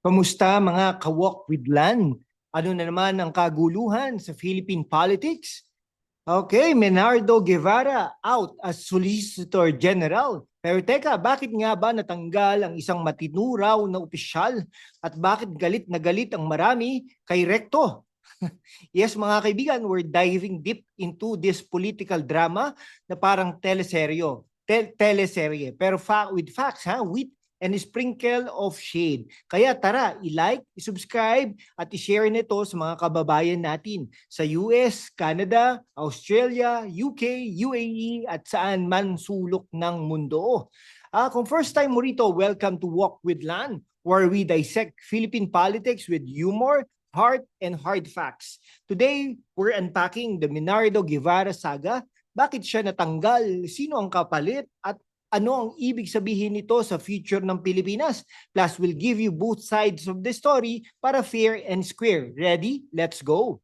Kamusta mga kawok with land? Ano na naman ang kaguluhan sa Philippine politics? Okay, Menardo Guevara out as Solicitor General. Pero teka, bakit nga ba natanggal ang isang matinuraw na opisyal? At bakit galit na galit ang marami kay Recto? yes mga kaibigan, we're diving deep into this political drama na parang teleseryo. Tel teleserye. Pero fa- with facts, ha? with and a sprinkle of shade. Kaya tara, i-like, i-subscribe at i-share nito sa mga kababayan natin sa US, Canada, Australia, UK, UAE at saan man sulok ng mundo. Ah, kung first time mo rito, welcome to Walk with Lan, where we dissect Philippine politics with humor, heart, and hard facts. Today, we're unpacking the Minardo Guevara saga. Bakit siya natanggal? Sino ang kapalit? At ano ang ibig sabihin nito sa future ng Pilipinas. Plus, we'll give you both sides of the story para fair and square. Ready? Let's go!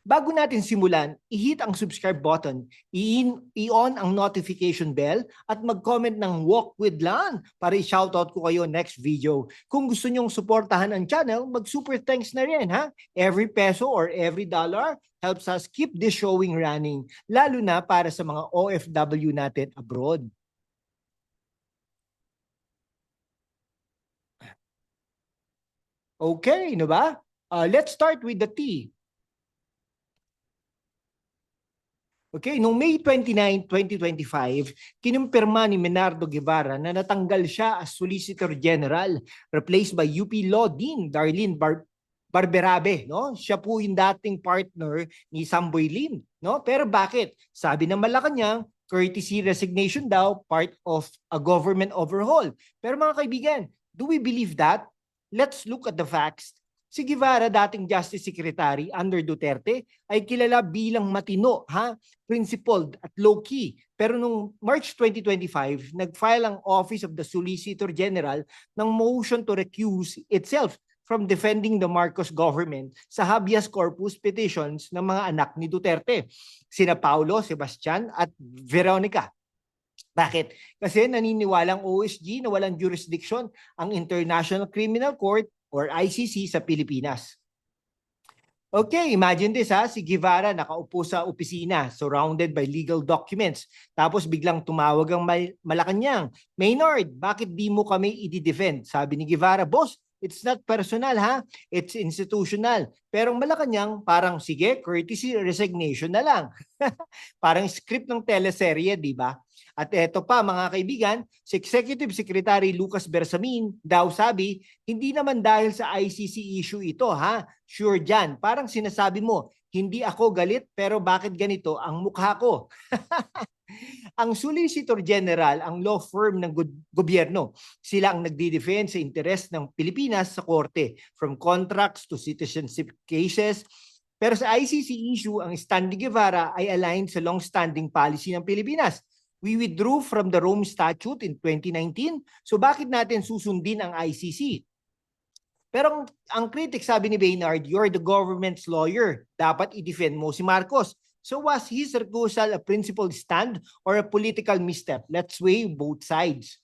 Bago natin simulan, i-hit ang subscribe button, i-on ang notification bell, at mag-comment ng Walk with Lan para i-shoutout ko kayo next video. Kung gusto nyong suportahan ang channel, mag-super thanks na rin ha. Every peso or every dollar helps us keep this showing running, lalo na para sa mga OFW natin abroad. Okay, no ba? Uh, let's start with the T. Okay, noong May 29, 2025, kinumpirma ni Menardo Guevara na natanggal siya as Solicitor General, replaced by UP Law Dean Darlene Bar Barberabe, no? Siya po yung dating partner ni Samboy Lim, no? Pero bakit? Sabi ng Malacanang, courtesy resignation daw, part of a government overhaul. Pero mga kaibigan, do we believe that? Let's look at the facts. Si Guevara, dating Justice Secretary under Duterte, ay kilala bilang matino, ha? principled at low-key. Pero nung March 2025, nag-file ang Office of the Solicitor General ng motion to recuse itself from defending the Marcos government sa habeas corpus petitions ng mga anak ni Duterte, sina Paulo, Sebastian at Veronica. Bakit? Kasi naniniwalang OSG na walang jurisdiction ang International Criminal Court or ICC sa Pilipinas. Okay, imagine this ha, si Guevara nakaupo sa opisina, surrounded by legal documents. Tapos biglang tumawag ang Mal- Malacanang, Maynard, bakit di mo kami i-defend? Sabi ni Guevara, boss, it's not personal ha, it's institutional. Pero ang Malacanang, parang sige, courtesy resignation na lang. parang script ng teleserye, di ba? At eto pa mga kaibigan, si Executive Secretary Lucas Bersamin daw sabi, hindi naman dahil sa ICC issue ito ha. Sure dyan. Parang sinasabi mo, hindi ako galit pero bakit ganito ang mukha ko? ang Solicitor General, ang law firm ng go- gobyerno, sila ang nagdi-defend sa interes ng Pilipinas sa korte from contracts to citizenship cases. Pero sa ICC issue, ang stand ni Guevara ay aligned sa long-standing policy ng Pilipinas we withdrew from the Rome Statute in 2019. So bakit natin susundin ang ICC? Pero ang, ang critic sabi ni Baynard, you're the government's lawyer. Dapat i-defend mo si Marcos. So was his recusal a principled stand or a political misstep? Let's weigh both sides.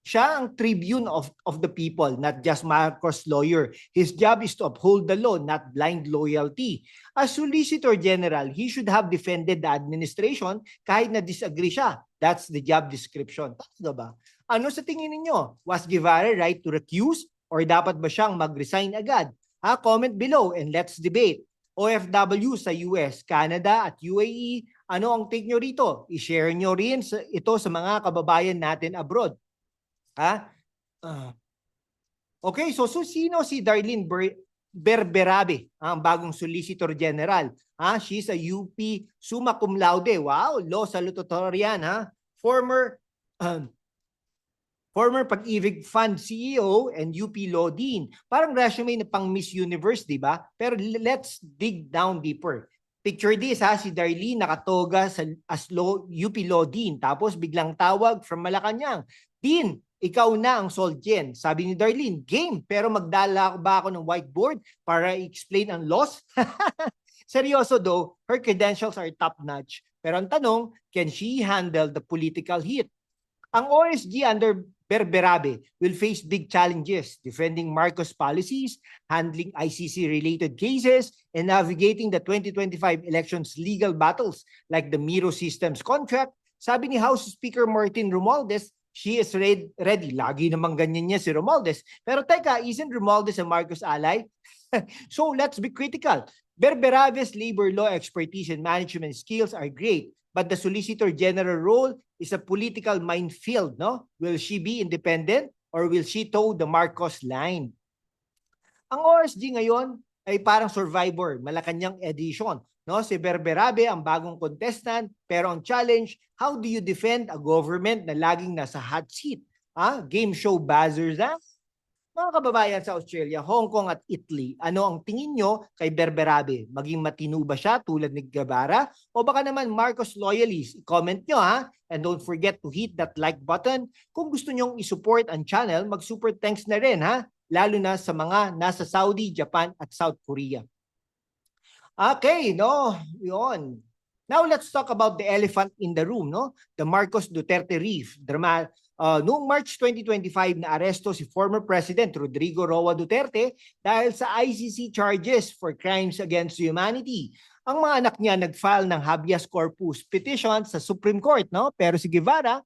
Siya ang tribune of, of the people, not just Marcos' lawyer. His job is to uphold the law, not blind loyalty. As Solicitor General, he should have defended the administration kahit na disagree siya. That's the job description. Tama ba? Ano sa tingin ninyo? Was Guevara right to recuse or dapat ba siyang mag-resign agad? Ha, comment below and let's debate. OFW sa US, Canada at UAE, ano ang take nyo rito? I-share nyo rin ito sa mga kababayan natin abroad. Ha? Ah. okay, so, so sino si Darlene Ber- Berberabe, ang bagong Solicitor General? Ha? She's a UP summa cum laude. Wow, law salutatorian, ha? Former um, former Pag-ibig Fund CEO and UP Law Dean. Parang resume na pang Miss Universe, di ba? Pero let's dig down deeper. Picture this ha, si Darlene nakatoga sa as law, UP Law Dean. Tapos biglang tawag from Malacanang. Dean, ikaw na ang Solgen. Sabi ni Darlene, game, pero magdala ba ako ng whiteboard para i-explain ang laws? Seryoso though, her credentials are top-notch. Pero ang tanong, can she handle the political heat? Ang OSG under Berberabe will face big challenges defending Marcos policies, handling ICC-related cases, and navigating the 2025 elections legal battles like the Miro Systems contract. Sabi ni House Speaker Martin Romualdez, she is read- ready. Lagi namang ganyan niya si Romualdez. Pero teka, isn't Romualdez a Marcos ally? so let's be critical. Berberabe's labor law expertise and management skills are great, but the Solicitor General role is a political minefield, no? Will she be independent or will she toe the Marcos line? Ang OSG ngayon ay parang survivor, Malacanang edition, no? Si Berberabe ang bagong contestant, pero ang challenge, how do you defend a government na laging nasa hot seat? Ah, game show buzzers, ha? Mga kababayan sa Australia, Hong Kong at Italy, ano ang tingin nyo kay Berberabe? Maging matino ba siya tulad ni Guevara? O baka naman Marcos loyalists? I-comment nyo ha? And don't forget to hit that like button. Kung gusto nyong isupport ang channel, mag-super thanks na rin ha? Lalo na sa mga nasa Saudi, Japan at South Korea. Okay, no? Yun. Now let's talk about the elephant in the room, no? The Marcos Duterte Reef. Drama, uh, noong March 2025 na aresto si former President Rodrigo Roa Duterte dahil sa ICC charges for crimes against humanity. Ang mga anak niya nag-file ng habeas corpus petition sa Supreme Court, no? Pero si Guevara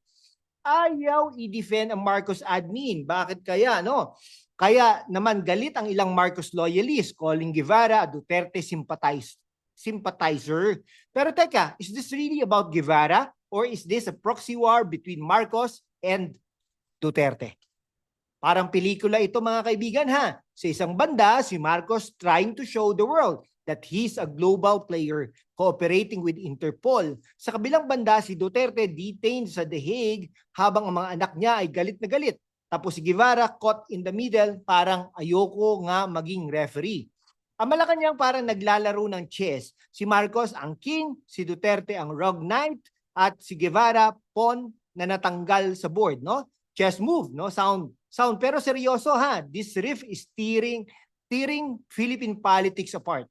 ayaw i-defend ang Marcos admin. Bakit kaya, no? Kaya naman galit ang ilang Marcos loyalists calling Guevara a Duterte sympathize, sympathizer. Pero teka, is this really about Guevara or is this a proxy war between Marcos and Duterte? Parang pelikula ito mga kaibigan ha. Sa isang banda, si Marcos trying to show the world that he's a global player cooperating with Interpol. Sa kabilang banda, si Duterte detained sa The Hague habang ang mga anak niya ay galit na galit. Tapos si Guevara caught in the middle, parang ayoko nga maging referee. Ang Malacanang parang naglalaro ng chess. Si Marcos ang king, si Duterte ang rogue knight, at si Guevara pawn na natanggal sa board, no? Chess move, no? Sound sound pero seryoso ha. This riff is tearing tearing Philippine politics apart.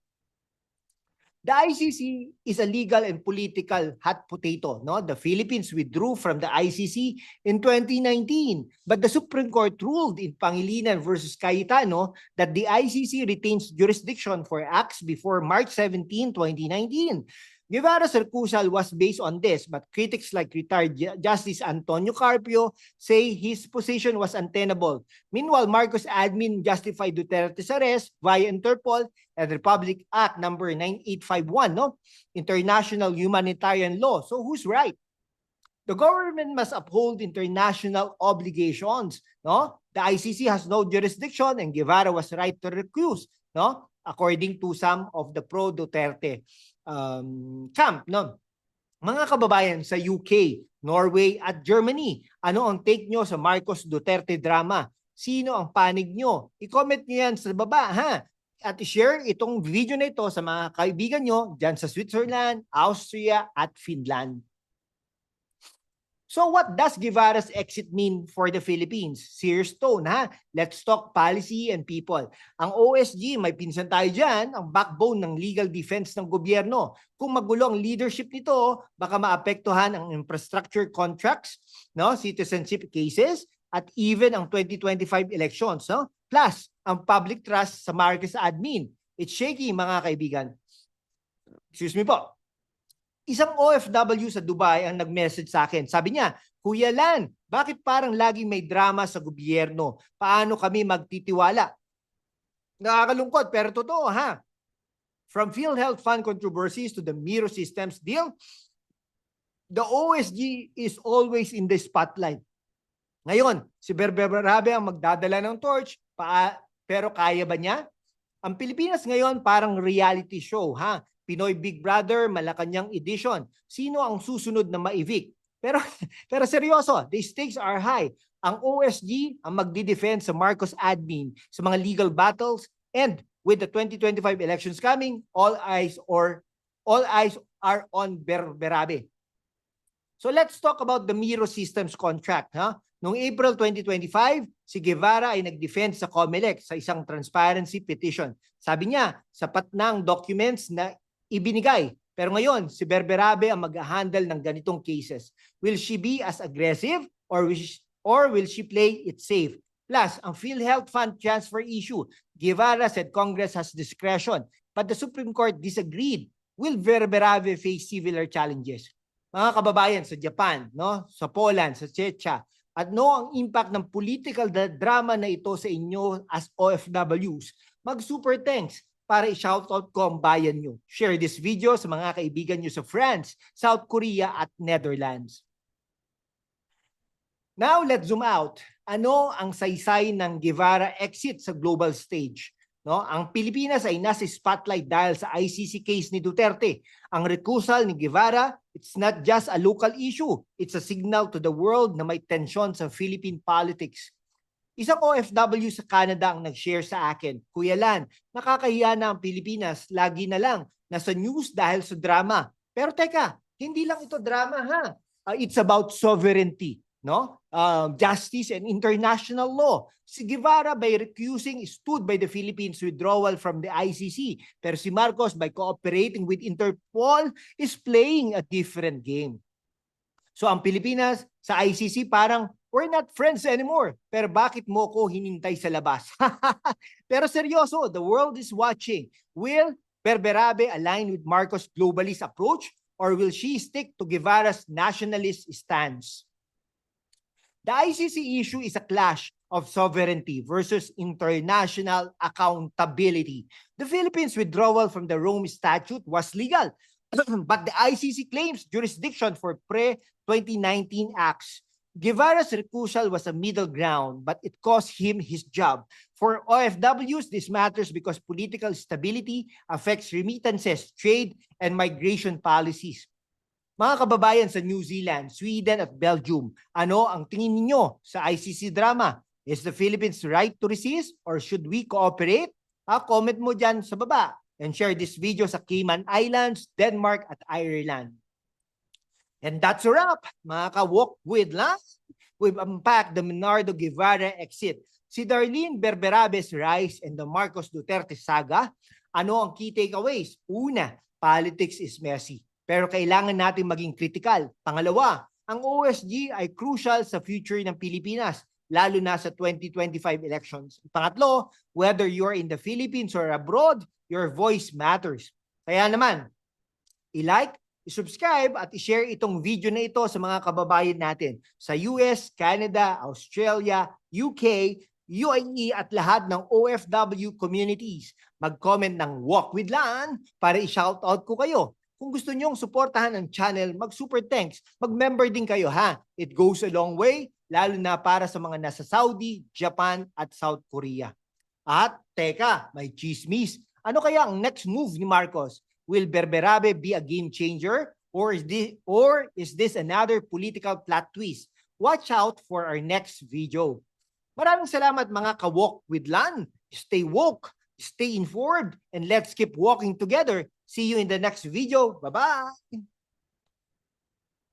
The ICC is a legal and political hot potato, no? The Philippines withdrew from the ICC in 2019, but the Supreme Court ruled in Pangilinan versus Cayetano that the ICC retains jurisdiction for acts before March 17, 2019. Guevara's recusal was based on this, but critics like retired Justice Antonio Carpio say his position was untenable. Meanwhile, Marcos admin justified Duterte's arrest via Interpol and Republic Act number 9851, no? International humanitarian law. So who's right? The government must uphold international obligations, no? The ICC has no jurisdiction and Guevara was right to recuse, no? According to some of the pro-Duterte um, camp, no? Mga kababayan sa UK, Norway at Germany, ano ang take nyo sa Marcos Duterte drama? Sino ang panig nyo? I-comment nyo yan sa baba, ha? At i-share itong video na ito sa mga kaibigan nyo dyan sa Switzerland, Austria at Finland. So what does Guevara's exit mean for the Philippines? Serious tone, ha? Let's talk policy and people. Ang OSG, may pinsan tayo dyan, ang backbone ng legal defense ng gobyerno. Kung magulo ang leadership nito, baka maapektuhan ang infrastructure contracts, no? citizenship cases, at even ang 2025 elections. No? Plus, ang public trust sa Marcos admin. It's shaky, mga kaibigan. Excuse me po. Isang OFW sa Dubai ang nag-message sa akin. Sabi niya, Kuya Lan, bakit parang laging may drama sa gobyerno? Paano kami magtitiwala? Nakakalungkot, pero totoo ha. From PhilHealth Fund controversies to the Miro Systems deal, the OSG is always in the spotlight. Ngayon, si Berberabe ang magdadala ng torch, pa, pero kaya ba niya? Ang Pilipinas ngayon parang reality show, ha? Pinoy Big Brother, Malacanang Edition. Sino ang susunod na ma-evict? Pero, pero seryoso, the stakes are high. Ang OSG ang magdi-defend sa Marcos admin sa mga legal battles and with the 2025 elections coming, all eyes or all eyes are on Berberabe. So let's talk about the Miro Systems contract. Ha? Noong April 2025, si Guevara ay nag-defend sa COMELEC sa isang transparency petition. Sabi niya, sapat na ang documents na ibinigay. Pero ngayon, si Berberabe ang mag-handle ng ganitong cases. Will she be as aggressive or will she, or will she play it safe? Plus, ang PhilHealth Fund transfer issue, Guevara said Congress has discretion, but the Supreme Court disagreed. Will Verberave face similar challenges? Mga kababayan sa Japan, no, sa Poland, sa Czechia, at no ang impact ng political drama na ito sa inyo as OFWs, mag-super thanks para i-shoutout ko ang bayan nyo. Share this video sa mga kaibigan nyo sa France, South Korea at Netherlands. Now, let's zoom out. Ano ang saysay ng Guevara exit sa global stage? No, ang Pilipinas ay nasa spotlight dahil sa ICC case ni Duterte. Ang recusal ni Guevara, it's not just a local issue. It's a signal to the world na may tensyon sa Philippine politics. Isang OFW sa Canada ang nag-share sa akin, Kuya Lan, nakakahiya na ang Pilipinas, lagi na lang nasa news dahil sa drama. Pero teka, hindi lang ito drama ha. Uh, it's about sovereignty, no? Uh, justice and international law. Si Guevara by recusing stood by the Philippines withdrawal from the ICC. Pero si Marcos by cooperating with Interpol is playing a different game. So ang Pilipinas sa ICC parang we're not friends anymore. Pero bakit mo ko hinintay sa labas? Pero seryoso, the world is watching. Will Berberabe align with Marcos' globalist approach or will she stick to Guevara's nationalist stance? The ICC issue is a clash of sovereignty versus international accountability. The Philippines' withdrawal from the Rome Statute was legal, but the ICC claims jurisdiction for pre-2019 acts. Guevara's recusal was a middle ground, but it cost him his job. For OFWs, this matters because political stability affects remittances, trade, and migration policies. Mga kababayan sa New Zealand, Sweden at Belgium, ano ang tingin ninyo sa ICC drama? Is the Philippines right to resist or should we cooperate? Ah, comment mo dyan sa baba and share this video sa Cayman Islands, Denmark at Ireland. And that's a wrap, mga ka-walk with lang. We've unpacked the Minardo Guevara exit, si Darlene Berberabe's rise and the Marcos Duterte saga. Ano ang key takeaways? Una, politics is messy. Pero kailangan natin maging critical. Pangalawa, ang OSG ay crucial sa future ng Pilipinas, lalo na sa 2025 elections. Pangatlo, whether you're in the Philippines or abroad, your voice matters. Kaya naman, i-like, i-subscribe at i-share itong video na ito sa mga kababayan natin sa US, Canada, Australia, UK, UAE at lahat ng OFW communities. Mag-comment ng Walk with Lan para i-shoutout ko kayo. Kung gusto nyong suportahan ang channel, mag-super thanks. Mag-member din kayo ha. It goes a long way, lalo na para sa mga nasa Saudi, Japan at South Korea. At teka, may chismis. Ano kaya ang next move ni Marcos? Will Berberabe be a game changer? Or is this, or is this another political plot twist? Watch out for our next video. Maraming salamat mga ka-walk with Lan. Stay woke, stay informed, and let's keep walking together. See you in the next video. Bye-bye!